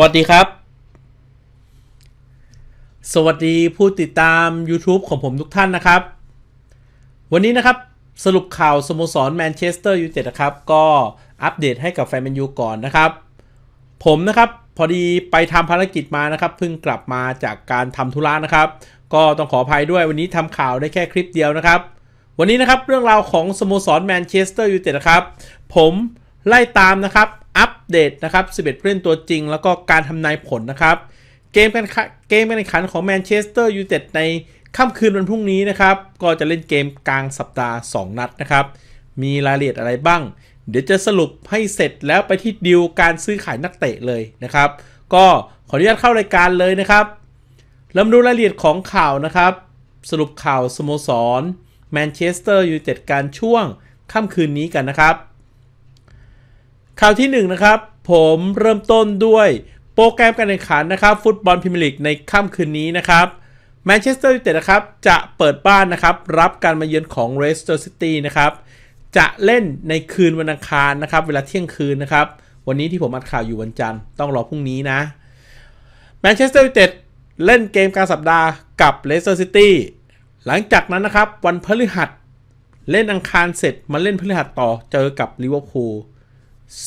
วัสดีครับ สวัสดีผู้ติดตาม YouTube ของผมทุกท่านนะครับ วันนี้นะครับสรุปข่าวสโมสรแมนเชสเตอร์ยูไนเต็ดนะครับ ก็อัปเดตให้กับแฟนแมนยูก่อนนะครับ ผมนะครับพอดีไปทำภารกิจมานะครับเพิ่งกลับมาจากการทำธุระนะครับ ก็ต้องขออภัยด้วยวันนี้ทำข่าวได้แค่คลิปเดียวนะครับ วันนี้นะครับเรื่องราวของสโมสรแมนเชสเตอร์ยูไนเต็ดนะครับ ผมไล่ตามนะครับ อัปเดตนะครับ 11ผู้เล่นตัวจริง แล้วก็การทำนายผลนะครับ เกมการเกมการแข่งขันของแมนเชสเตอร์ยูไนเต็ดในค่ำคืนวันพรุ่งนี้นะครับ ก็จะเล่นเกมกลางสัปดาห์ 2 นัดนะครับ มีรายละเอียดอะไรบ้าง เดี๋ยวจะสรุปให้เสร็จแล้วไปที่ดิวการซื้อขายนักเตะเลยนะครับ ก็ขออนุญาตเข้ารายการเลยนะครับเริ่มดูรายละเอียดของข่าวนะครับ สรุปข่าวสโมสรแมนเชสเตอร์ยูไนเต็ดการช่วงค่ำคืนนี้กันนะครับ ข่าวที่1นนะครับผมเริ่มต้นด้วยโปรแกรมการแข่งขันนะครับ ฟุตบอลพรีเมียร์ลีกในค่ำคืนนี้นะครับแมนเชสเตอร์ยูไนเต็ดนะครับจะเปิดบ้านนะครับรับการมาเยือนของเรสเตอร์ซิตี้นะครับจะเล่นในคืนวันอังคารนะครับเวลาเที่ยงคืนนะครับวันนี้ที่ผมอัดข่าวอยู่วันจันทร์ต้องรอพรุ่งนี้นะแมนเชสเตอร์ยูไนเต็ดเล่นเกมกลางสัปดาห์กับเลสเตอร์ซิตี้หลังจากนั้นนะครับวันพฤหัส เล่นอังคารเสร็จมาเล่นพฤหัสต่อเจอกับลิเวอร์พูล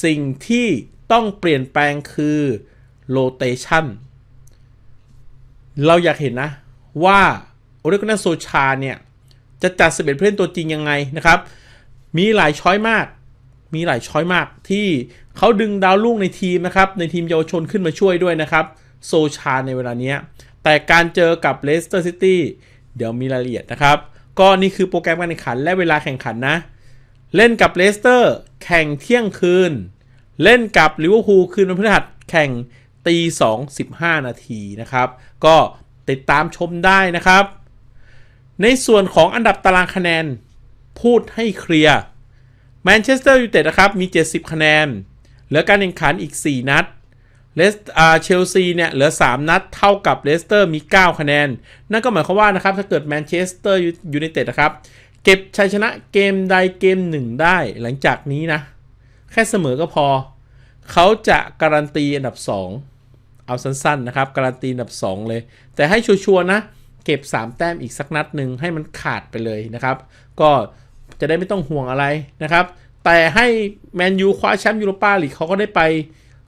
สิ่งที่ต้องเปลี่ยนแปลงคือโ o เ a ชันเราอยากเห็นนะว่าโอเรกนาโซชาเนี่ย จะจัดสเปนผู้เล่นตัวจริงยังไงนะครับ มีหลายช้อยมาก มีหลายช้อยมากที่เขาดึงดาวรุ่งในทีมนะครับ ในทีมเยาวชนขึ้นมาช่วยด้วยนะครับ โซชาในเวลานี้ แต่การเจอกับเลสเตอร์ซิตี้เดี๋ยวมีรายละเอียดนะครับ ก็นี่คือโปรแกรมการแข่งขันและเวลาแข่งขันนะ เล่นกับเลสเตอร์แข่งเที่ยงคืน เล่นกับลิเวอร์พูลคืนวันพฤหัสแข่งตีสองสิบห้านาทีนะครับ ก็ติดตามชมได้นะครับ ในส่วนของอันดับตารางคะแนนพูดให้เคลียร์แมนเชสเตอร์ยูไนเต็ดนะครับ มี 70 คะแนน เหลือการแข่งขันอีก 4 นัดเลสอาเชลซีเนี่ย เหลือ 3 นัดเท่ากับเลสเตอร์มี 9 คะแนน นั่นก็หมายความว่านะครับ ถ้าเกิดแมนเชสเตอร์ยูไนเต็ดนะครับ เก็บชัยชนะเกมใดเกมหนึ่งได้หลังจากนี้นะ แค่เสมอก็พอ เขาจะการันตีอันดับ 2 เอาสั้นๆนะครับ การันตีอันดับ 2 เลย แต่ให้ชัวร์ๆนะ เก็บ 3 แต้มอีกสักนัดหนึ่งให้มันขาดไปเลยนะครับ ก็จะได้ไม่ต้องห่วงอะไรนะครับ แต่ให้แมนยูคว้าแชมป์ยูโรปาลีกเขาก็ได้ไป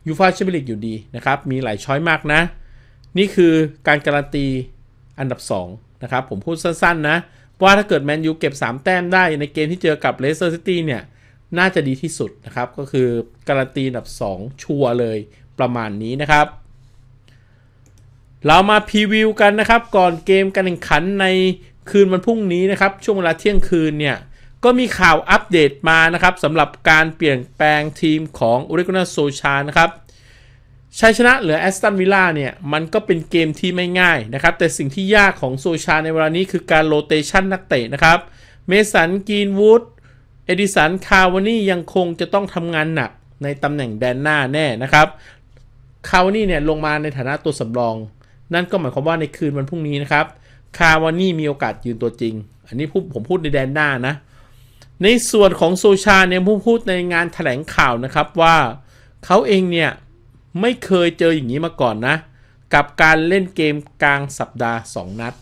ยูฟาแชมเปี้ยนลีกอยู่ดีนะครับ มีหลายช้อยมากนะ นี่คือการการันตีอันดับ 2 นะครับ ผมพูดสั้นๆนะ ว่าถ้าเกิดแมนยูเก็บ 3 แต้มได้ในเกมที่เจอกับเลสเตอร์ซิตี้เนี่ย น่าจะดีที่สุดนะครับ ก็คือการันตีอันดับ 2 ชัวร์เลยประมาณนี้นะครับ เรามาพรีวิวกันนะครับ ก่อนเกมการแข่งขันในคืนวันพรุ่งนี้นะครับ ช่วงเวลาเที่ยงคืนเนี่ย ก็มีข่าวอัปเดตมานะครับสำหรับการเปลี่ยนแปลงทีมของอุริกนาโซชานะครับ ชัยชนะเหลือแอสตันวิลล่าเนี่ย มันก็เป็นเกมที่ไม่ง่ายนะครับ แต่สิ่งที่ยากของโซชาในเวลานี้คือการโรเตชันนักเตะนะครับ เมสันกีนวูดเอดิสันคาวานี่ยังคงจะต้องทำงานหนักในตำแหน่งแดนหน้าแน่นะครับคาวานี่เนี่ยลงมาในฐานะตัวสำรอง นั่นก็หมายความว่าในคืนวันพรุ่งนี้นะครับคาวานี่มีโอกาสยืนตัวจริง อันนี้ผมพูดในแดนหน้านะ ในส่วนของโซชาเนี่ยผู้พูดในงานถแถลงข่าวนะครับว่าเขาเองเนี่ย ไม่เคยเจออย่างนี้มาก่อนนะ กับการเล่นเกมกลางสัปดาห์ 2 นัด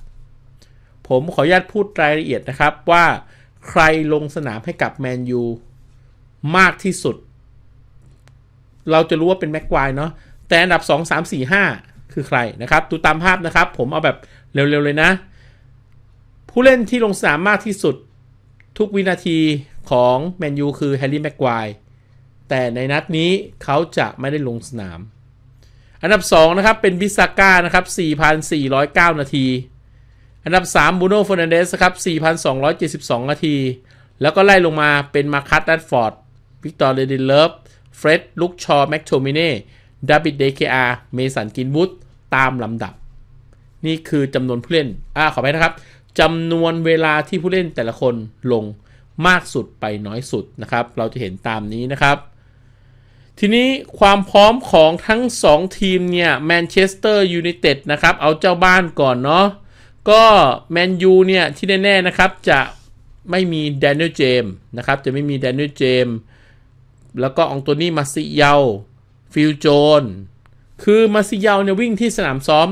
ผมขออนุญาตพูดรายละเอียดนะครับว่าใครลงสนามให้กับแมนยูมากที่สุด เราจะรู้ว่าเป็นแม็กควายเนาะแต่อันดับ 2 3 4 5 คือใครนะครับดูตามภาพนะครับ ผมเอาแบบเร็วๆเลยนะ ผู้เล่นที่ลงสนามมากที่สุดทุกวินาทีของแมนยูคือแฮร์รี่แม็กควาย แต่ในนัดนี้เขาจะไม่ได้ลงสนาม อันดับ 2 นะครับ เป็นบิซาก้านะครับ 4,409 นาที อันดับ 3 บูโน่ฟอร์นันเดสครับ 4,272 นาที แล้วก็ไล่ลงมาเป็นมาคัตแรดฟอร์ดวิกตอร์เรดินเลิฟเฟร็ดลุกชอแม็กโทมิเน่ดาบิดเดเคอาเมสันกินวุฒตามลำดับ นี่คือจำนวนผู้เล่น อ่าขอไปนะครับจำนวนเวลาที่ผู้เล่นแต่ละคนลงมากสุดไปน้อยสุดนะครับ เราจะเห็นตามนี้นะครับ ทีนี้ความพร้อมของทั้ง 2 ทีมเนี่ยแมนเชสเตอร์ยูไนเต็ดนะครับ เอาเจ้าบ้านก่อนเนาะก็แมนยูเนี่ยที่แน่ๆนะครับจะไม่มีแดนเนียลเจมนะครับจะไม่มีแดนเนียลเจมแล้วก็องตัวนี้มาซิเยาฟิลโจน คือมาซิเยาเนี่ยวิ่งที่สนามซ้อม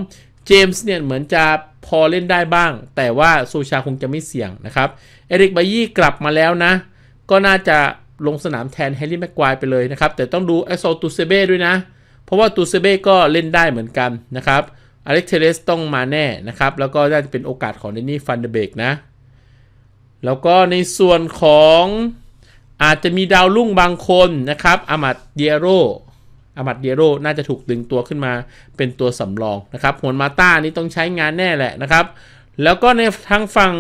เจมส์เนี่ยเหมือนจะพอเล่นได้บ้าง แต่ว่าโซชาคงจะไม่เสี่ยงนะครับ เอริกบายี่กลับมาแล้วนะ ก็น่าจะ ลงสนามแทนแฮร์รี่แม็กควายไปเลยนะครับ แต่ต้องดูเอโซตูเซเบ้ด้วยนะ เพราะว่าตูเซเบ้ก็เล่นได้เหมือนกันนะครับอเล็กเทเลสต้องมาแน่นะครับ แล้วก็น่าจะเป็นโอกาสของเดนนี่ฟันเดเบกนะ แล้วก็ในส่วนของอาจจะมีดาวรุ่งบางคนนะครับอามัดเดียโรอามัดเดียโรน่าจะถูกดึงตัวขึ้นมาเป็นตัวสำรองนะครับฮวนมาต้านี่ต้องใช้งานแน่แหละนะครับ แล้วก็ในทางฝั่ง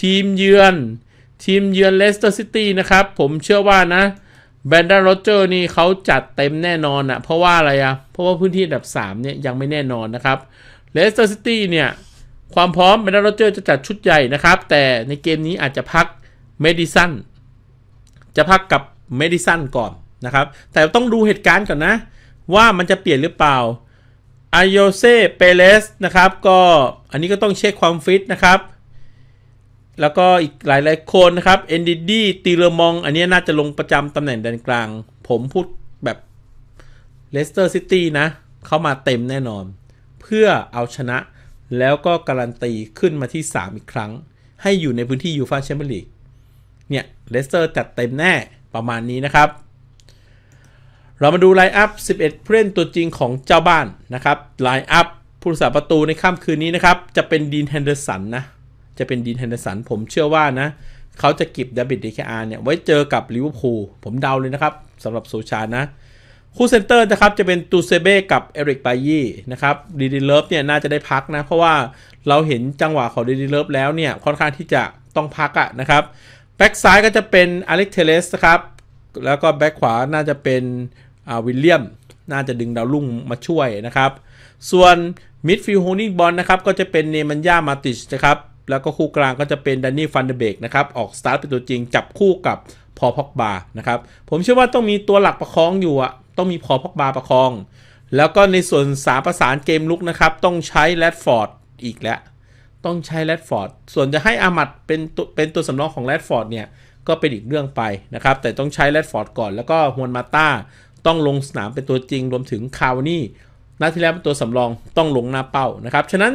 ทีมเยือน ทีมเยือนเลสเตอร์ซิตี้นะครับ ผมเชื่อว่านะแบนดาโรเจอร์นี่เขาจัดเต็มแน่นอนอะเพราะว่าอะไรอะเพราะว่าพื้นที่อันดับ 3 เนี่ย ยังไม่แน่นอนนะครับเลสเตอร์ซิตี้เนี่ย ความพร้อมแบนดาโรเจอร์จะจัดชุดใหญ่นะครับ แต่ในเกมนี้อาจจะพักเมดิสันจะพักกับเมดิสันก่อนนะครับ แต่ต้องดูเหตุการณ์ก่อนนะ ว่ามันจะเปลี่ยนหรือเปล่าอายโยเซเปเลสนะครับ ก็อันนี้ก็ต้องเช็คความฟิตนะครับ แล้วก็อีกหลายหลาย ๆ คนนะครับเอนดิดีตีเลมอง อันนี้น่าจะลงประจำตำแหน่งแดนกลาง ผมพูดแบบเลสเตอร์ซิตี้นะ เข้ามาเต็มแน่นอน เพื่อเอาชนะแล้วก็การันตีขึ้นมาที่ 3 อีกครั้ง ให้อยู่ในพื้นที่ยูฟาแชมเปี้ยนลีกเนี่ยเลสเตอร์จัดเต็มแน่ประมาณนี้นะครับ เรามาดูไลน์อัพ 11 ผู้เล่นตัวจริงของเจ้าบ้านนะครับไลน์อัพผู้รักษาประตูในค่ำคืนนี้นะครับ จะเป็นดีนแฮนเดอร์สันนะ จะเป็นดีนแฮนเดอร์สันผมเชื่อว่านะเขาจะเก็บดับบิดเดคอาร์เนี่ยไว้เจอกับลิเวอร์พูลผมเดาเลยนะครับสำหรับโซชานะ คู่เซนเตอร์นะครับจะเป็นตูเซเบ้กับเอริกบายี่นะครับดีดีเลิฟเนี่ยน่าจะได้พักนะ เพราะว่าเราเห็นจังหวะของดีดีเลิฟแล้วเนี่ยค่อนข้างที่จะต้องพักอะนะครับแบ็กซ้ายก็จะเป็นอเล็กเทเลสนะครับแล้วก็แบ็กขวาน่าจะเป็นอ่าวิลเลียม น่าจะดึงดาวรุ่งมาช่วยนะครับ ส่วนมิดฟิลด์โฮนิ่งบอลนะครับ ก็จะเป็นเนมันยามาติชนะครับ แล้วก็คู่กลางก็จะเป็นดันนี่ฟันเดเบกนะครับ ออกสตาร์ทเป็นตัวจริงจับคู่กับพอพอกบานะครับ ผมเชื่อว่าต้องมีตัวหลักประคองอยู่อะต้องมีพอพอกบาประคอง แล้วก็ในส่วนสามประสานเกมลุกนะครับ ต้องใช้แรดฟอร์ดอีกแล้ว ต้องใช้แรดฟอร์ดส่วนจะให้อามัดเป็นตัวเป็นตัวสำรองของแรดฟอร์ดเนี่ยก็เป็นอีกเรื่องไปนะครับ แต่ต้องใช้แรดฟอร์ดก่อน แล้วก็ฮวนมาต้าต้องลงสนามเป็นตัวจริงรวมถึงคาวานี่นัดที่แล้วเป็นตัวสำรองต้องลงหน้าเป้านะครับ ฉะนั้น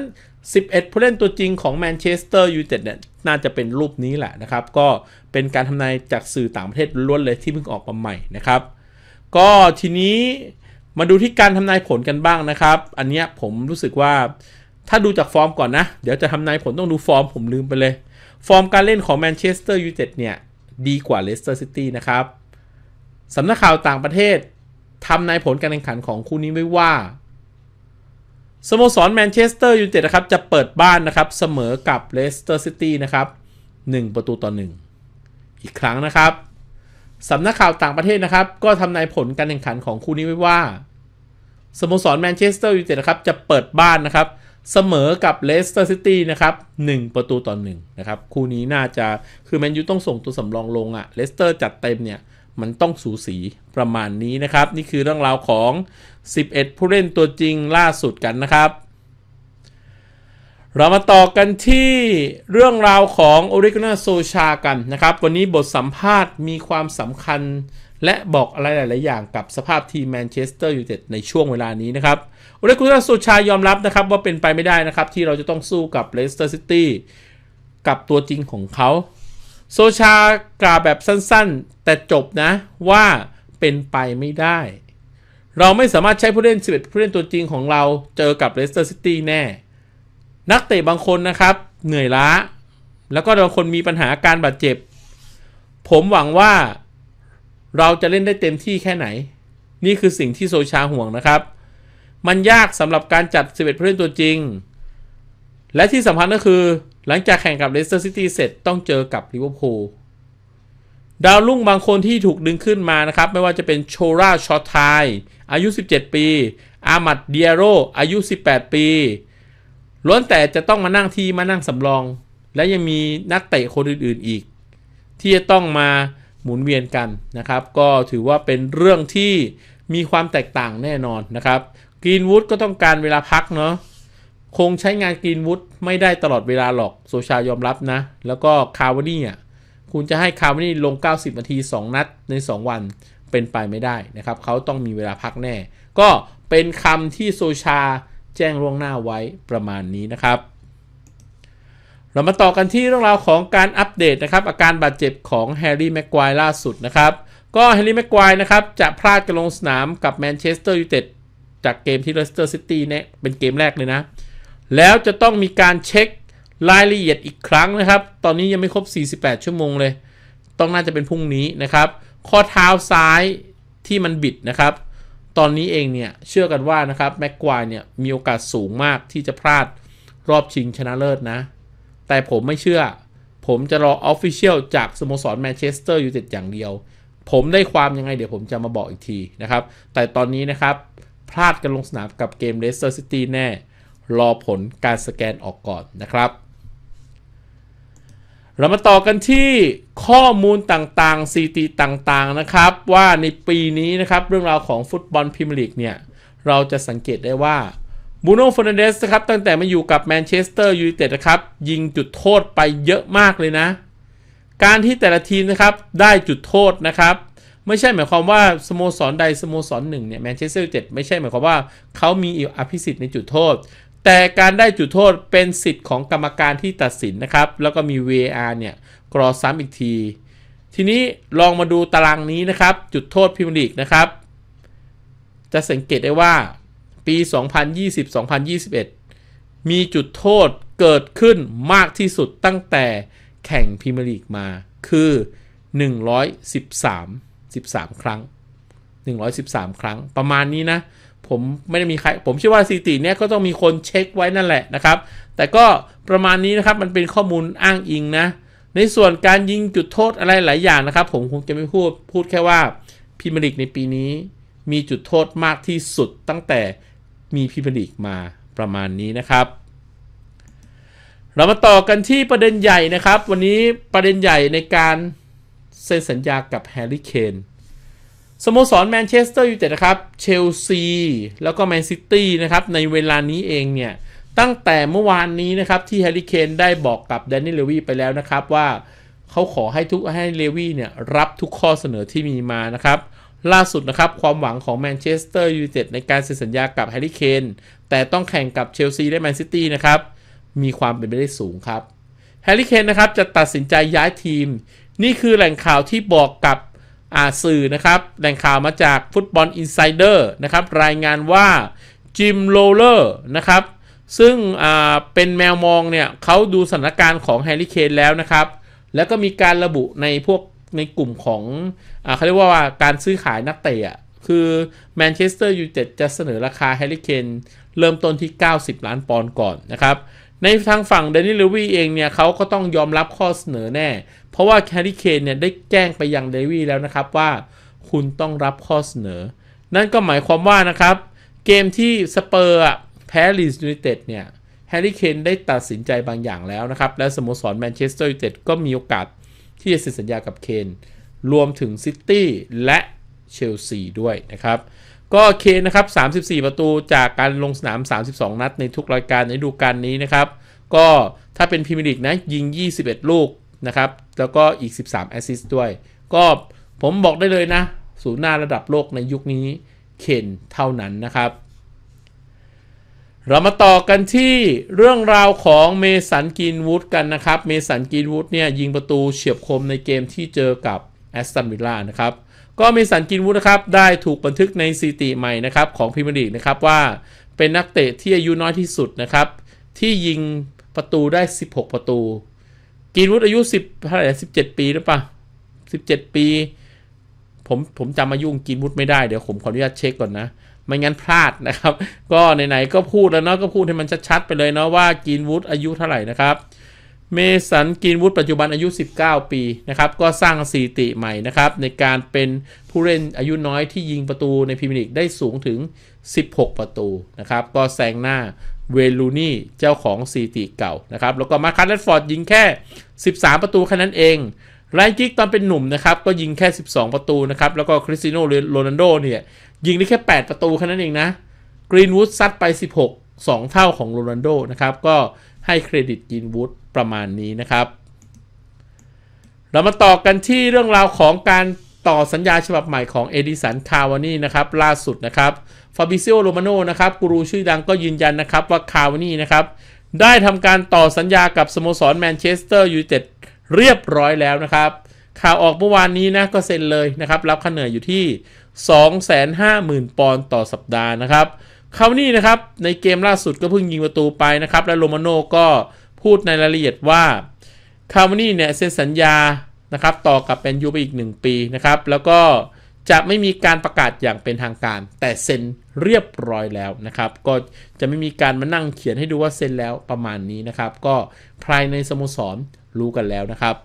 11 ผู้เล่นตัวจริงของแมนเชสเตอร์ยูไนเต็ดเนี่ยน่าจะเป็นรูปนี้แหละนะครับ ก็เป็นการทำนายจากสื่อต่างประเทศล้วนเลยที่เพิ่งออกมาใหม่นะครับ ก็ทีนี้มาดูที่การทำนายผลกันบ้างนะครับ อันเนี้ยผมรู้สึกว่าถ้าดูจากฟอร์มก่อนนะ เดี๋ยวจะทำนายผลต้องดูฟอร์มผมลืมไปเลย ฟอร์มการเล่นของแมนเชสเตอร์ยูไนเต็ดเนี่ยดีกว่าเลสเตอร์ซิตี้นะครับสำนักข่าวต่างประเทศทำนายผลการแข่งขันของคู่นี้ไว้ว่า สโมสรแมนเชสเตอร์ยูไนเต็ดนะครับจะเปิดบ้านนะครับเสมอกับเลสเตอร์ซิตี้นะครับ1ประตูต่อ 1 อีกครั้งนะครับสำนักข่าวต่างประเทศนะครับ ก็ทำนายผลการแข่งขันของคู่นี้ไว้ว่าสโมสรแมนเชสเตอร์ยูไนเต็ดนะครับจะเปิดบ้านนะครับเสมอกับเลสเตอร์ซิตี้นะครับ1ประตูต่อ1นะครับคู่นี้น่าจะคือแมนยูต้องส่งตัวสำรองลงอะ่ะเลสเตอร์จัดเต็มเนี่ย มันต้องสูสีประมาณนี้นะครับ นี่คือเรื่องราวของ 11 ผู้เล่นตัวจริงล่าสุดกันนะครับ เรามาต่อกันที่เรื่องราวของโอริกนาโซชากันนะครับ วันนี้บทสัมภาษณ์มีความสำคัญ และบอกอะไรหลาย ๆ อย่างกับสภาพทีมแมนเชสเตอร์ยูไนเต็ดในช่วงเวลานี้นะครับโอริกนาโซชายอมรับนะครับว่าเป็นไปไม่ได้นะครับ ที่เราจะต้องสู้กับเลสเตอร์ซิตี้กับตัวจริงของเขา โซชากล่าวแบบสั้นๆ แต่จบนะว่าเป็นไปไม่ได้ เราไม่สามารถใช้ผู้เล่น 11 ผู้เล่นตัวจริงของเราเจอกับเลสเตอร์ซิตี้แน่ นักเตะบางคนนะครับ เหนื่อยล้า แล้วก็บางคนมีปัญหาการบาดเจ็บ ผมหวังว่าเราจะเล่นได้เต็มที่แค่ไหน นี่คือสิ่งที่โซชาห่วงนะครับ มันยากสำหรับการจัด 11 ผู้เล่นตัวจริง และที่สำคัญก็คือ หลังจากแข่งกับเลสเตอร์ซิตี้เสร็จต้องเจอกับลิเวอร์พูลดาวรุ่งบางคนที่ถูกดึงขึ้นมานะครับ ไม่ว่าจะเป็นโชราชอตไทอายุ 17 ปี อามัดเดียโรอายุ 18 ปีล้วนแต่จะต้องมานั่งที่มานั่งสำรอง และยังมีนักเตะคนอื่นๆอีก ที่จะต้องมาหมุนเวียนกันนะครับ ก็ถือว่าเป็นเรื่องที่มีความแตกต่างแน่นอนนะครับกรีนวูดก็ต้องการเวลาพักเนาะ คงใช้งานกรีนวูดไม่ได้ตลอดเวลาหรอกโซชายอมรับนะ แล้วก็คาวานี่อะคุณจะให้คาวานี่ลง 90 นาที 2 นัดใน 2 วันเป็นไปไม่ได้นะครับ เขาต้องมีเวลาพักแน่ ก็เป็นคำที่โซชาแจ้งล่วงหน้าไว้ประมาณนี้นะครับ เรามาต่อกันที่เรื่องราวของการอัปเดตนะครับ อาการบาดเจ็บของแฮร์รี่แม็กควายล่าสุดนะครับ ก็แฮร์รี่แม็กควายนะครับจะพลาดการลงสนามกับแมนเชสเตอร์ยูไนเต็ดจากเกมที่เลสเตอร์ซิตี้เนี่ยเป็นเกมแรกเลยนะ แล้วจะต้องมีการเช็ครายละเอียดอีกครั้งนะครับ ตอนนี้ยังไม่ครบ 48 ชั่วโมงเลย ต้องน่าจะเป็นพรุ่งนี้นะครับ ข้อเท้าซ้ายที่มันบิดนะครับ ตอนนี้เองเนี่ยเชื่อกันว่านะครับแม็กควายเนี่ยมีโอกาสสูงมากที่จะพลาดรอบชิงชนะเลิศนะ แต่ผมไม่เชื่อ ผมจะรอออฟฟิเชียลจากสโมสรแมนเชสเตอร์ยูไนเต็ดอย่างเดียว ผมได้ความยังไงเดี๋ยวผมจะมาบอกอีกทีนะครับ แต่ตอนนี้นะครับพลาดกันลงสนามกับเกมเลสเตอร์ซิตี้แน่ รอผลการสแกนออกก่อนนะครับ เรามาต่อกันที่ข้อมูลต่างๆสถิติต่างๆนะครับ ว่าในปีนี้นะครับเรื่องราวของฟุตบอลพรีเมียร์ลีกเนี่ย เราจะสังเกตได้ว่าบูโน่ฟ r นเดสนะครับตั้งแต่มาอยู่กับแมนเชสเตอร์ยูไนเต็ดนะครับ ยิงจุดโทษไปเยอะมากเลยนะ การที่แต่ละทีมนะครับได้จุดโทษนะครับ ไม่ใช่หมายความว่าสโมสรใดสโมสรหนึ่งเนี่ยแมนเชสเตอร์ยูไนเต็ดไม่ใช่หมายความว่าเขามีอภิสิทธิ์ในจุดโทษ แต่การได้จุดโทษเป็นสิทธิ์ของกรรมการที่ตัดสินนะครับ แล้วก็มี VAR เนี่ยกรอซ้ำอีกที ทีนี้ลองมาดูตารางนี้นะครับ จุดโทษพรีเมียร์ลีกนะครับ จะสังเกตได้ว่าปี 2020-2021 มีจุดโทษเกิดขึ้นมากที่สุดตั้งแต่แข่งพรีเมียร์ลีกมาคือ 113 13 ครั้ง 113 ครั้งประมาณนี้นะ ผมไม่ได้มีใคร ผมเชื่อว่าสถิติเนี้ยก็ต้องมีคนเช็คไว้นั่นแหละนะครับ แต่ก็ประมาณนี้นะครับมันเป็นข้อมูลอ้างอิงนะ ในส่วนการยิงจุดโทษอะไรหลายอย่างนะครับ ผมคงจะไม่พูดพูดแค่ว่าพรีเมียร์ลีกในปีนี้ มีจุดโทษมากที่สุดตั้งแต่มีพรีเมียร์ลีกมาประมาณนี้นะครับเรามาต่อกันที่ประเด็นใหญ่นะครับ วันนี้ประเด็นใหญ่ในการเซ็นสัญญากับแฮร์รี่เคน สโมสรแมนเชสเตอร์ยูไนเต็ดนะครับ เชลซี แล้วก็แมนซิตี้นะครับ ในเวลานี้เองเนี่ย ตั้งแต่เมื่อวานนี้นะครับ ที่แฮร์รี่เคนได้บอกกับแดนนี่เลวีไปแล้วนะครับว่าเขาขอให้ทุกให้เลวีเนี่ย รับทุกข้อเสนอที่มีมานะครับ ล่าสุดนะครับ ความหวังของแมนเชสเตอร์ยูไนเต็ดในการเซ็นสัญญากับแฮร์รี่เคนแต่ต้องแข่งกับเชลซีและแมนซิตี้นะครับมีความเป็นไปได้สูงครับแฮร์รี่เคนนะครับจะตัดสินใจย้ายทีม นี่คือแหล่งข่าวที่บอกกับ สื่อนะครับแหล่งข่าวมาจากฟุตบอลอินไซเดอร์นะครับรายงานว่าจิมโรเลอร์นะครับซึ่งเป็นแมวมองเนี่ยเขาดูสถานการณ์ของแฮร์รี่เคนแล้วนะครับ แล้วก็มีการระบุในพวกในกลุ่มของอเขาเรียกว่าการซื้อขายนักเตะคือแมนเชสเตอร์ยูไนเต็ดจะเสนอราคาแฮร์รี่เคนเริ่มต้นที่ 90 ล้านปอนด์ก่อนนะครับในทางฝั่งเดนิลลวีเองเนี่ยเขาก็ต้องยอมรับข้อเสนอแน่ เพราะว่าแฮร์รี่เคนเนี่ยได้แจ้งไปยังเดวีแล้วนะครับว่าคุณต้องรับข้อเสนอ นั่นก็หมายความว่านะครับ เกมที่สเปอร์แพ้ลีสยูไนเต็ดเนี่ยแฮร์รี่เคนได้ตัดสินใจบางอย่างแล้วนะครับ และสโมสรแมนเชสเตอร์ยูไนเต็ดก็มีโอกาสที่จะเซ็นสัญญากับเคนรวมถึงซิตี้และเชลซีด้วยนะครับ ก็เคนนะครับ 34 ประตูจากการลงสนาม 32 นัดในทุกรายการในฤดูกาลนี้นะครับ ก็ถ้าเป็นพรีเมียร์ลีกนะ ยิง 21 ลูกนะครับ แล้วก็อีก 13 แอสซิสต์ด้วย ก็ผมบอกได้เลยนะ ศูนย์หน้าระดับโลกในยุคนี้เคนเท่านั้นนะครับ เรามาต่อกันที่เรื่องราวของเมสันกินวูดกันนะครับ เมสันกินวูดเนี่ยยิงประตูเฉียบคมในเกมที่เจอกับแอสตันวิลล่านะครับ ก็เมสันกินวูดนะครับได้ถูกบันทึกในสถิติใหม่นะครับของพรีเมียร์ลีกนะครับว่าเป็นนักเตะที่อายุน้อยที่สุดนะครับ ที่ยิงประตูได้ 16 ประตู กินวูดอายุ 10เท่าไหร่17 ปีหรือเปล่า17 ปี ผมผมจำอายุกินวูดไม่ได้เดี๋ยวผมขออนุญาตเช็คก่อนนะไม่งั้นพลาดนะครับ ก็ไหนๆก็พูดแล้วเนาะก็พูดให้มันชัดๆไปเลยเนาะว่ากินวูดอายุเท่าไหร่นะครับ เมสันกินวูดปัจจุบันอายุ 19 ปีนะครับ ก็สร้างสถิติใหม่นะครับ ในการเป็นผู้เล่นอายุน้อยที่ยิงประตูในพรีเมียร์ลีกได้สูงถึง 16 ประตูนะครับ ก็แซงหน้าเวลูนี่เจ้าของสถิติเก่านะครับ แล้วก็มาคัสเลดฟอร์ดยิงแค่ 13 ประตูแค่นั้นเองไรกิกตอนเป็นหนุ่มนะครับ ก็ยิงแค่ 12 ประตูนะครับ แล้วก็คริสติโนโรนัลโดเนี่ย ยิงได้แค่ 8 ประตูแค่นั้นเองนะกรีนวูดซัดไป 16 2 เท่าของโรนัลโดนะครับ ก็ ให้เครดิตกรีนวูดประมาณนี้นะครับ เรามาต่อกันที่เรื่องราวของการต่อสัญญาฉบับใหม่ของเอดิสันคาวานี่นะครับล่าสุดนะครับฟาบิซิโอโรมาโนนะครับกูรูชื่อดังก็ยืนยันนะครับว่าคาวานี่นะครับได้ทำการต่อสัญญากับสโมสรแมนเชสเตอร์ยูไนเต็ดเรียบร้อยแล้วนะครับ ข่าวออกเมื่อวานนี้นะก็เซ็นเลยนะครับ รับค่าเหนื่อยอยู่ที่ 250,000 ปอนด์ต่อสัปดาห์นะครับ คาวานี่นะครับในเกมล่าสุดก็เพิ่งยิงประตูไปนะครับ และโรมาโน่ก็พูดในรายละเอียดว่าคาวานี่เนี่ยเซ็นสัญญานะครับต่อกับแมนยูไปอีก 1 ปีนะครับ แล้วก็จะไม่มีการประกาศอย่างเป็นทางการ แต่เซ็นเรียบร้อยแล้วนะครับ ก็จะไม่มีการมานั่งเขียนให้ดูว่าเซ็นแล้วประมาณนี้นะครับ ก็ภายในสโมสรรู้กันแล้วนะครับ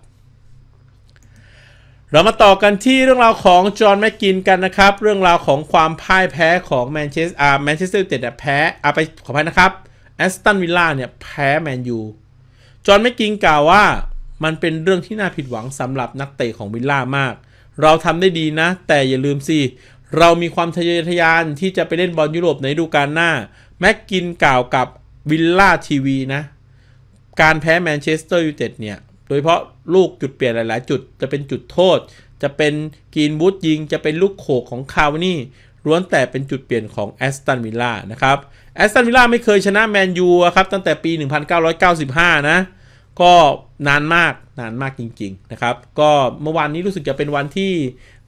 เรามาต่อกันที่เรื่องราวของจอห์นแม็กกินกันนะครับ เรื่องราวของความพ่ายแพ้ของแมนเชสอ่าแมนเชสเตอร์ยูไนเต็ดแพ้อาไปขออภัยนะครับแอสตันวิลล่าเนี่ยแพ้แมนยูจอห์นแม็กกินกล่าวว่ามันเป็นเรื่องที่น่าผิดหวังสำหรับนักเตะของวิลล่ามาก เราทำได้ดีนะ แต่อย่าลืมสิ เรามีความทะเยอทะยานที่จะไปเล่นบอลยุโรปในฤดูกาลหน้า แม็กกินกล่าวกับวิลล่าทีวีนะ การแพ้แมนเชสเตอร์ยูไนเต็ดเนี่ย โดยเฉพาะลูกจุดเปลี่ยนหลาย ๆ จุดจะเป็นจุดโทษ จะเป็นกีนบูธยิง จะเป็นลูกโขกของคาวนี่ล้วนแต่เป็นจุดเปลี่ยนของแอสตันวิลล่านะครับแอสตันวิลล่าไม่เคยชนะแมนยูครับตั้งแต่ปี 1995 นะ ก็นานมากนานมากจริง ๆ นะครับ ก็เมื่อวานนี้รู้สึกจะเป็นวันที่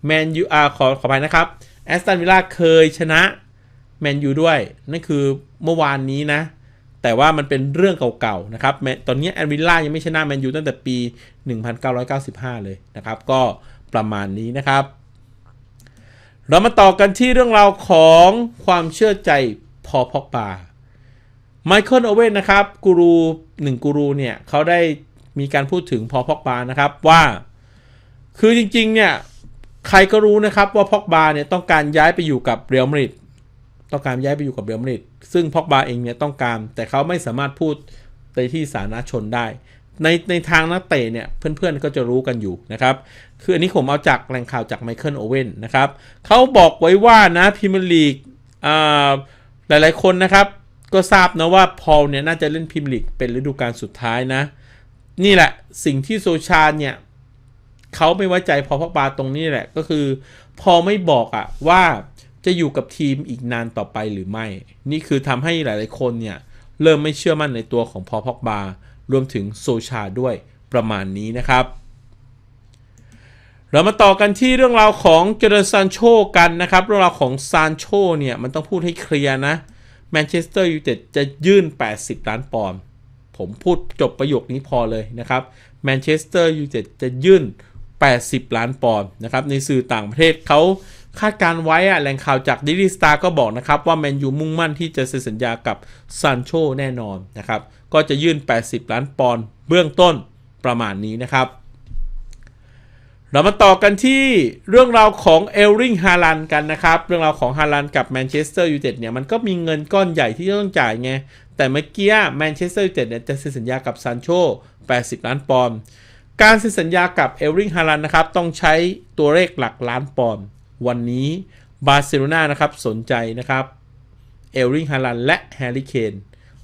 แมนยูอาขอขอไปนะครับแอสตันวิลล่าเคยชนะแมนยูด้วย นั่นคือเมื่อวานนี้นะ แต่ว่ามันเป็นเรื่องเก่าๆนะครับตอนนี้แอนวิลล่ายังไม่ชนะแมนยูตั้งแต่ปี 1995 เลยนะครับ ก็ประมาณนี้นะครับ เรามาต่อกันที่เรื่องราวของความเชื่อใจพอพอกบาไมเคิลโอเว่นนะครับกูรูหนึ่งกูรูเนี่ยเขาได้มีการพูดถึงพอพอกบานะครับว่า คือจริงๆเนี่ยใครก็รู้นะครับว่าพอกบาเนี่ยต้องการย้ายไปอยู่กับเรอัลมาดริด ต้องการย้ายไปอยู่กับเรอัลมาดริดซึ่งพอกบาเองเนี่ยต้องการ แต่เขาไม่สามารถพูดในที่สาธารณชนได้ ในในทางนักเตะเนี่ยเพื่อนๆก็จะรู้กันอยู่นะครับ คืออันนี้ผมเอาจากแหล่งข่าวจากไมเคิลโอเว่นนะครับเขาบอกไว้ว่านะพรีเมียร์ลีกอ่าหลายๆคนนะครับ ก็ทราบนะว่าพอลเนี่ยน่าจะเล่นพรีเมียร์ลีกเป็นฤดูกาลสุดท้ายนะ นี่แหละสิ่งที่โซชาเนี่ยเขาไม่ไว้ใจพอพักบาตรงนี้แหละก็คือ พอไม่บอกอะว่า จะอยู่กับทีมอีกนานต่อไปหรือไม่ นี่คือทำให้หลายๆคนเนี่ย เริ่มไม่เชื่อมั่นในตัวของพอพักบารวมถึงโซชาด้วยประมาณนี้นะครับ เรามาต่อกันที่เรื่องราวของเจเรซานโชกันนะครับ เรื่องราวของซานโชเนี่ย มันต้องพูดให้เคลียร์นะแมนเชสเตอร์ยูไนเต็ดจะยื่น 80 ล้านปอนด์ผมพูดจบประโยคนี้พอเลยนะครับแมนเชสเตอร์ยูไนเต็ดจะยื่น 80 ล้านปอนด์นะครับในสื่อต่างประเทศเขา คาดการไว้อะแหล่งข่าวจากดิลิสตาก็บอกนะครับว่าแมนยูมุ่งมั่นที่จะเซ็นสัญญากับซานโชแน่นอนนะครับ ก็จะยื่น 80 ล้านปอนด์เบื้องต้นประมาณนี้นะครับ เรามาต่อกันที่เรื่องราวของเอลริงฮาลันกันนะครับ เรื่องราวของฮาลันกับแมนเชสเตอร์ยูไนเต็ดเนี่ยมันก็มีเงินก้อนใหญ่ที่ต้องจ่ายไง แต่เมื่อกี้แมนเชสเตอร์ยูไนเต็ดเนี่ยจะเซ็นสัญญากับซานโช80 ล้านปอนด์การเซ็นสัญญากับเอลริงฮาลันนะครับต้องใช้ตัวเลขหลักล้านปอนด์ วันนี้บาร์เซโลนานะครับสนใจนะครับเอลริงฮาลันและแฮร์รี่เคน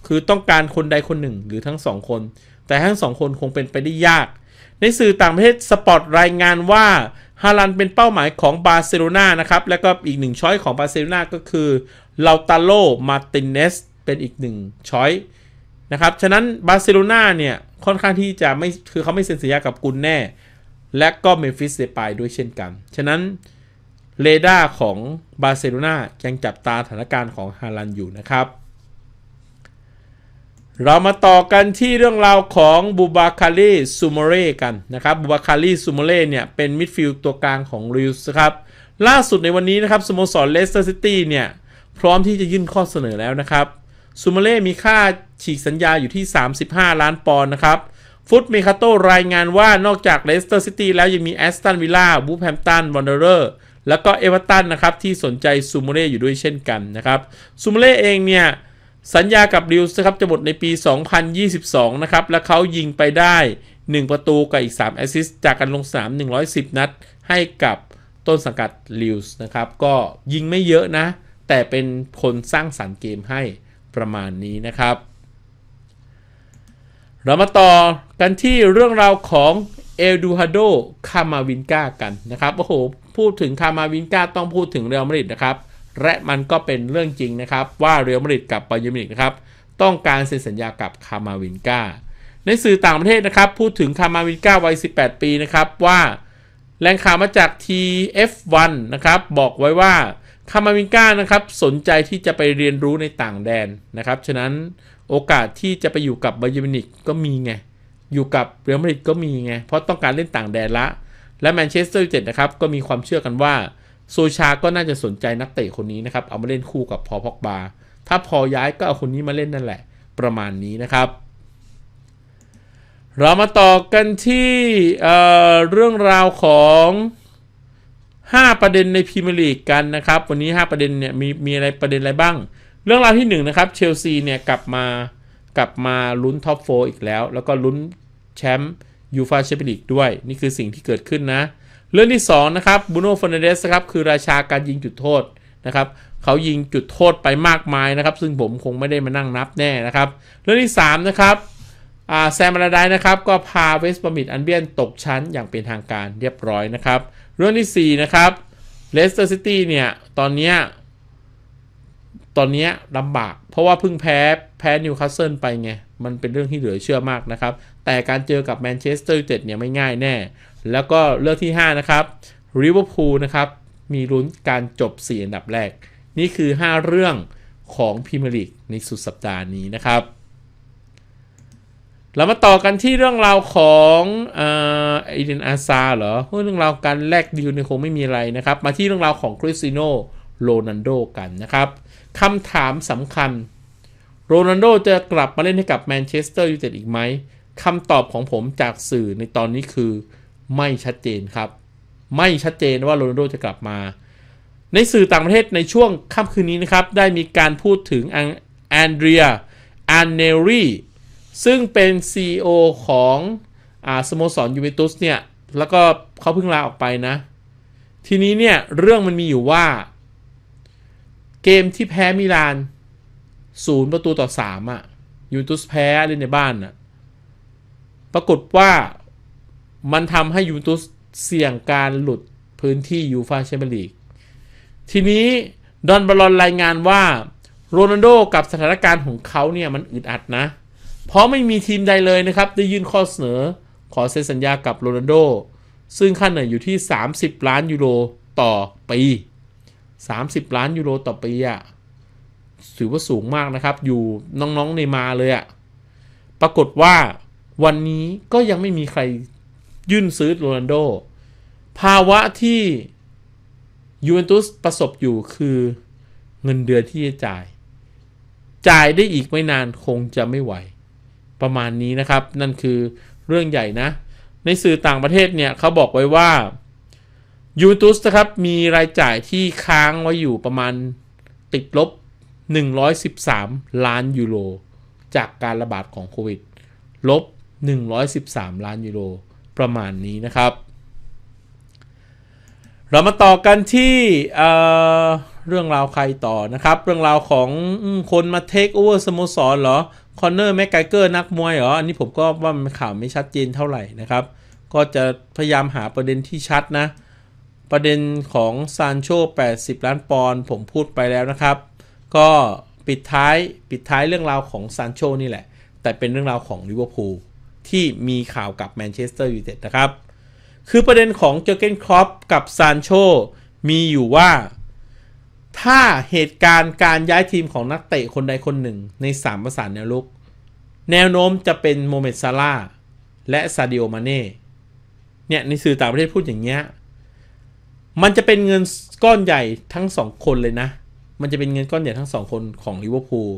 คือต้องการคนใดคนหนึ่งหรือทั้งสองคน แต่ทั้งสองคนคงเป็นไปได้ยาก ในสื่อต่างประเทศสปอร์ตรายงานว่าฮาลันเป็นเป้าหมายของบาร์เซโลนานะครับ แล้วก็อีกหนึ่งช้อยของบาร์เซโลนาก็คือลาตาโลมาตินเนสเป็นอีกหนึ่งช้อยนะครับ ฉะนั้นบาร์เซโลนาเนี่ย ค่อนข้างที่จะไม่ คือเขาไม่เซ็นสัญญากับกุนแน่ และก็เมฟิสเดปายด้วยเช่นกัน ฉะนั้น เรดาร์ของบาร์เซโลนายังจับตาสถานการณ์ของฮาลันอยู่นะครับ เรามาต่อกันที่เรื่องราวของบูบาคารีซูโมเร่กันนะครับบูบาคารีซูโมเร่เนี่ยเป็นมิดฟิลด์ตัวกลางของริวส์ครับล่าสุดในวันนี้นะครับสโมสรเลสเตอร์ซิตี้เนี่ยพร้อมที่จะยื่นข้อเสนอแล้วนะครับซูโมเร่มีค่าฉีกสัญญาอยู่ที่ 35 ล้านปอนด์นะครับ ฟุตเมคาโตรายงานว่านอกจากเลสเตอร์ซิตี้แล้วยังมีแอสตันวิลล่าบูแฮมตันวอนเดอร์ แล้วก็เอเวอร์ตันนะครับที่สนใจซูโมเร่อยู่ด้วยเช่นกันนะครับซูโมเร่เองเนี่ยสัญญากับริวส์ครับจะหมดในปี 2022 นะครับ และเขายิงไปได้ 1 ประตูกับอีก 3 แอสซิสต์จากการลงสนาม 110 นัด ให้กับต้นสังกัดริวส์นะครับ ก็ยิงไม่เยอะนะ แต่เป็นคนสร้างสรรค์เกมให้ประมาณนี้นะครับ เรามาต่อกันที่เรื่องราวของ เอลดูฮาโด คามาวินกากันนะครับ โอ้โห พูดถึงคามาวินกาต้องพูดถึงเรอัลมาดริดนะครับ และมันก็เป็นเรื่องจริงนะครับ ว่าเรอัลมาดริดกับไบาเยมินิกนะครับ ต้องการเซ็นสัญญากับคามาวินกาในสื่อต่างประเทศนะครับ พูดถึงคามาวินกาวัย 18 ปีนะครับว่าแหล่งข่าวมาจาก TF1 นะครับ บอกไว้ว่าคามาวินกานะครับสนใจที่จะไปเรียนรู้ในต่างแดนนะครับ ฉะนั้นโอกาสที่จะไปอยู่กับไบาเยมินิกก็มีไง อยู่กับเรอัลมาดริดก็มีไง เพราะต้องการเล่นต่างแดนละ และแมนเชสเตอร์ยูไนเต็ดนะครับ ก็มีความเชื่อกันว่า โซชาก็น่าจะสนใจนักเตะคนนี้นะครับ เอามาเล่นคู่กับพอพอกบา ถ้าพอย้ายก็เอาคนนี้มาเล่นนั่นแหละ ประมาณนี้นะครับ เรามาต่อกันที่เเรื่องราวของ 5 ประเด็นในพรีเมียร์ลีกกันนะครับ วันนี้ 5 ประเด็นเนี่ยมีมีอะไรประเด็นอะไรบ้าง เรื่องราวที่1นะครับเชลซีเนี่ยกลับมา กลับมาลุ้นท็อปโฟอีกแล้ว แล้วก็ลุ้นแชมป์ยูฟาแชมเปี้ยนลีกด้วย นี่คือสิ่งที่เกิดขึ้นนะ เรื่องที่ 2 นะครับบูโน่ฟอนเดสครับคือราชาการยิงจุดโทษนะครับเขายิงจุดโทษไปมากมายนะครับ ซึ่งผมคงไม่ได้มานั่งนับแน่นะครับ เรื่องที่ 3 นะครับแซมมาราไดนะครับ ก็พาเวสต์บรอมิดอันเบียนตกชั้นอย่างเป็นทางการเรียบร้อยนะครับ เรื่องที่ 4 นะครับเลสเตอร์ซิตี้เนี่ย ตอนเนี้ย ตอนนี้ลำบาก เพราะว่าเพิ่งแพ้แพ้นิวคาสเซิลไปไง มันเป็นเรื่องที่เหลือเชื่อมากนะครับ แต่การเจอกับแมนเชสเตอร์ยูไนเต็ดเนี่ยไม่ง่ายแน่ แล้วก็เรื่องที่ 5 นะครับริเวอร์พูลนะครับ มีลุ้นการจบ 4 อันดับแรก นี่คือ 5 เรื่องของพรีเมียร์ลีกในสุดสัปดาห์นี้นะครับ เรามาต่อกันที่เรื่องราวของเออเอเดนอาซาเหรอเรื่องราวการแลกดีลเนี่ยคงไม่มีอะไรนะครับ มาที่เรื่องราวของคริสติโนโรนันโดกันนะครับ คำถามสำคัญ โรนัลโดจะกลับมาเล่นให้กับแมนเชสเตอร์ยูไนเต็ดอีกไหมคำตอบของผมจากสื่อในตอนนี้คือ ไม่ชัดเจนครับ ไม่ชัดเจนว่าโรนัลโดจะกลับมา ในสื่อต่างประเทศในช่วงค่ำคืนนี้นะครับ ได้มีการพูดถึงแอนเดรียอันเนรีซึ่งเป็น CEO ของอสโมสรยูเวนตุสเนี่ย แล้วก็เขาเพิ่งลาออกไปนะ ทีนี้เนี่ย เรื่องมันมีอยู่ว่า เกมที่แพ้มิลานศูนย์ประตูต่อสามอะยูนตุสแพ้เล่นในบ้านอะปรากฏว่ามันทำให้ยูนตุสเสี่ยงการหลุดพื้นที่ยูฟาแชมเปี้ยนลีกทีนี้ดอนบอลลอนรายงานว่าโรนัลโดกับสถานการณ์ของเขาเนี่ยมันอึดอัดนะ เพราะไม่มีทีมใดเลยนะครับ ได้ยื่นข้อเสนอขอเซ็นสัญญากับโรนัลโด ซึ่งค่าเหนื่อยอยู่ที่ 30 ล้านยูโรต่อปี 30 ล้านยูโรต่อปีอะถือว่าสูงมากนะครับ อยู่น้องๆในมาเลยอะปรากฏว่าวันนี้ก็ยังไม่มีใครยื่นซื้อโรนัลโด ภาวะที่ยูเวนตุสประสบอยู่คือเงินเดือนที่จะจ่าย จ่ายได้อีกไม่นานคงจะไม่ไหว ประมาณนี้นะครับ นั่นคือเรื่องใหญ่นะ ในสื่อต่างประเทศเนี่ยเขาบอกไว้ว่า ยูเวนตุสนะครับ มีรายจ่ายที่ค้างไว้อยู่ประมาณติดลบ 113 ล้านยูโร จากการระบาดของโควิด ลบ 113 ล้านยูโร ประมาณนี้นะครับ เรามาต่อกันที่เเรื่องราวใครต่อนะครับ เรื่องราวของคนมาเทคโอเวอร์สโมสรเหรอ คอนเนอร์แม็กไกเกอร์นักมวยเหรอ อันนี้ผมก็ว่ามันข่าวไม่ชัดเจนเท่าไหร่นะครับ ก็จะพยายามหาประเด็นที่ชัดนะ ประเด็นของซานโช80 ล้านปอนด์ผมพูดไปแล้วนะครับ ก็ปิดท้ายปิดท้ายเรื่องราวของซานโชนี่แหละ แต่เป็นเรื่องราวของลิเวอร์พูลที่มีข่าวกับแมนเชสเตอร์ยูไนเต็ดนะครับ คือประเด็นของเจอเกนครอปกับซานโชมีอยู่ว่า ถ้าเหตุการณ์การย้ายทีมของนักเตะคนใดคนหนึ่งใน 3 ประสานแนวลุก แนวโน้มจะเป็นโมเมดซาร่าและซาดิโอมาเน่เนี่ยในสื่อต่างประเทศพูดอย่างเงี้ย มันจะเป็นเงินก้อนใหญ่ทั้งสองคนเลยนะ มันจะเป็นเงินก้อนใหญ่ทั้งสองคนของลิเวอร์พูล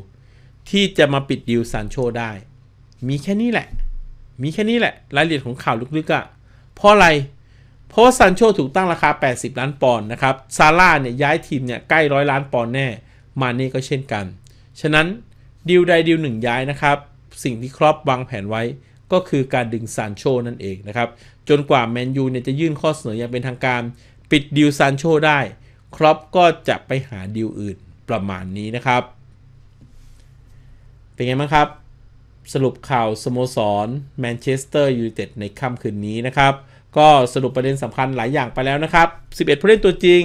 ที่จะมาปิดดีลซานโชได้ มีแค่นี้แหละ มีแค่นี้แหละ รายละเอียดของข่าวลึกๆอะ่ะ เพราะอะไร เพราะว่าซานโชถูกตั้งราคา 80 ล้านปอนด์นะครับ ซาร่าเนี่ยย้ายทีมเนี่ยใกล้ร้อยล้านปอนด์แน่ มาเน่ก็เช่นกัน ฉะนั้นดีลใดดีลหนึ่งย้ายนะครับ สิ่งที่ครอปวางแผนไว้ก็คือการดึงซานโชนั่นเองนะครับ จนกว่าแมนยูเนี่ยจะยื่นข้อเสนออย่างเป็นทางการ ปิดดีลซานโชได้ครอปก็จะไปหาดีลอื่นประมาณนี้นะครับ เป็นไงบ้างครับ สรุปข่าวสโมสรแมนเชสเตอร์ยูไนเต็ดในค่ำคืนนี้นะครับ ก็สรุปประเด็นสำคัญหลายอย่างไปแล้วนะครับ 11 ผู้เล่นตัวจริง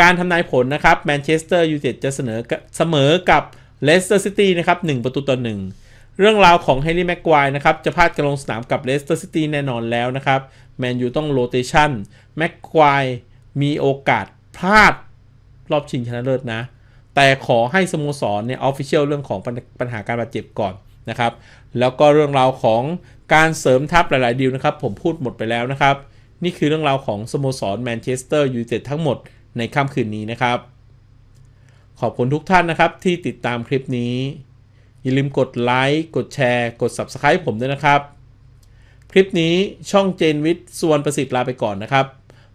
การทำนายผลนะครับแมนเชสเตอร์ยูไนเต็ดจะเสนอเสมอกับเลสเตอร์ซิตี้นะครับ1ประตูต่อ 1เรื่องราวของเฮนรี่แม็กควายนะครับ จะพลาดการลงสนามกับเลสเตอร์ซิตี้แน่นอนแล้วนะครับ แมนยูต้องโรเตชันแม็กควาย มีโอกาสพลาดรอบชิงชนะเลิศนะ แต่ขอให้สโมสรเนี่ยออฟฟิเชียลเรื่องของปัญหาการบาดเจ็บก่อนนะครับ แล้วก็เรื่องราวของการเสริมทัพหลาย ๆ ดีลนะครับ ผมพูดหมดไปแล้วนะครับ นี่คือเรื่องราวของสโมสรแมนเชสเตอร์ยูไนเต็ดทั้งหมดในค่ำคืนนี้นะครับ ขอบคุณทุกท่านนะครับที่ติดตามคลิปนี้ อย่าลืมกดไลค์กดแชร์ กด Subscribe ผมด้วยนะครับ คลิปนี้ช่องเจนวิทย์สุวรรณประสิทธิ์ลาไปก่อนนะครับ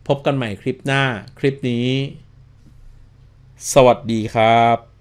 พบกันใหม่คลิปหน้าคลิปนี้ สวัสดีครับ